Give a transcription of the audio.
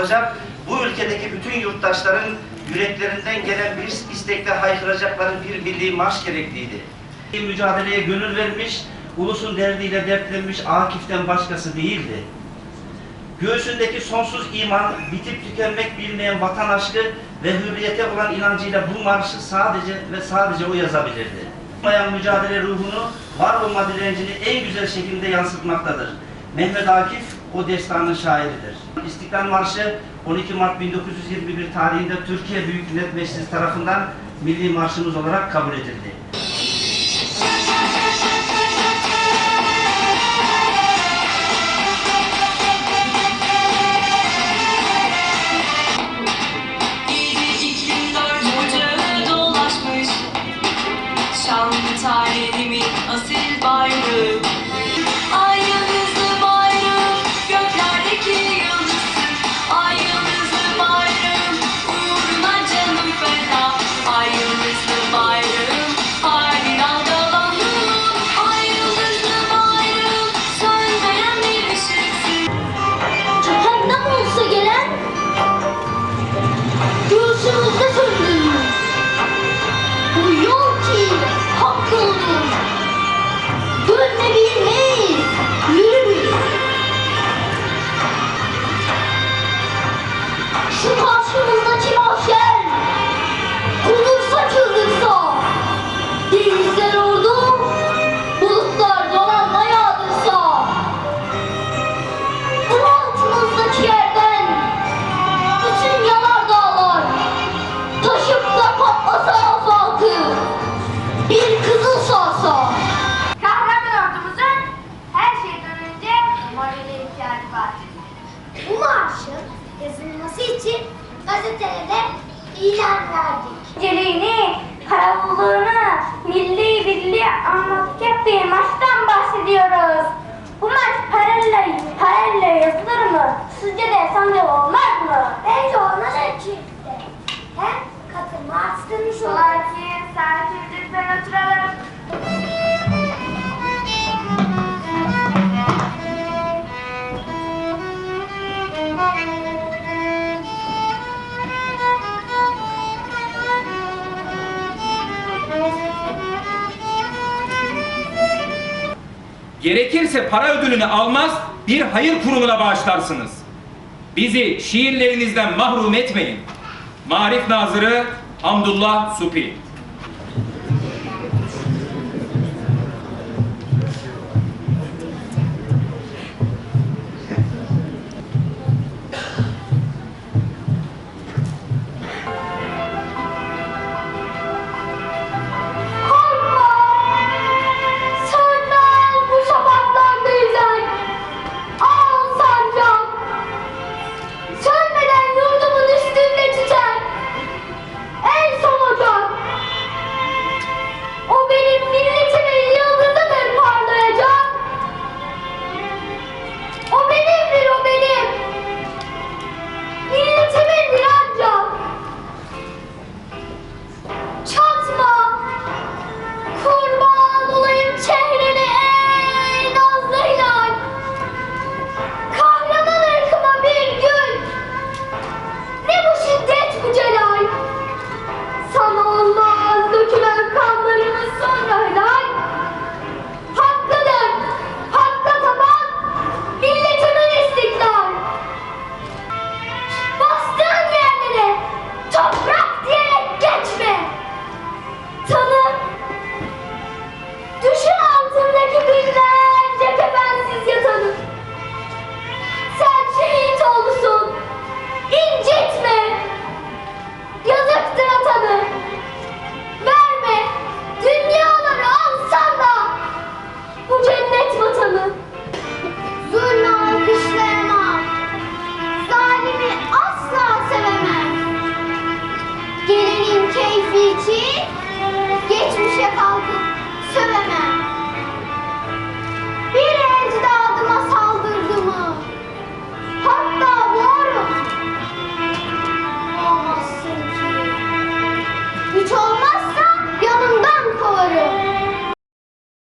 olacak. Bu ülkedeki bütün yurttaşların yüreklerinden gelen bir istekle haykıracakları bir milli marş gerekliydi. Mücadeleye gönül vermiş, ulusun derdiyle dertlenmiş Akif'ten başkası değildi. Göğsündeki sonsuz iman, bitip tükenmek bilmeyen vatan aşkı ve hürriyete olan inancıyla bu marşı sadece ve sadece o yazabilirdi. Bayan mücadele ruhunu, var olma direncini en güzel şekilde yansıtmaktadır. Mehmet Akif o destanın şairidir. İstiklal Marşı 12 Mart 1921 tarihinde Türkiye Büyük Millet Meclisi tarafından milli marşımız olarak kabul edildi. Tarihimin asil bayrağı Bu marşın yazılması için gazetelerde ilan verdik. İnceliğini, kararlılığını, milli birliği anlatacak bir maçtan bahsediyoruz. Bu maç parayla, parayla yazılır mı? Sizce de sence olmaz mı? Bence olmaz ölçüde. Hem katılma arttırmış olur. Sakin, sakin lütfen oturalım. Gerekirse para ödülünü almaz, bir hayır kurumuna bağışlarsınız. Bizi şiirlerinizden mahrum etmeyin. Marif Nazırı Hamdullah Supi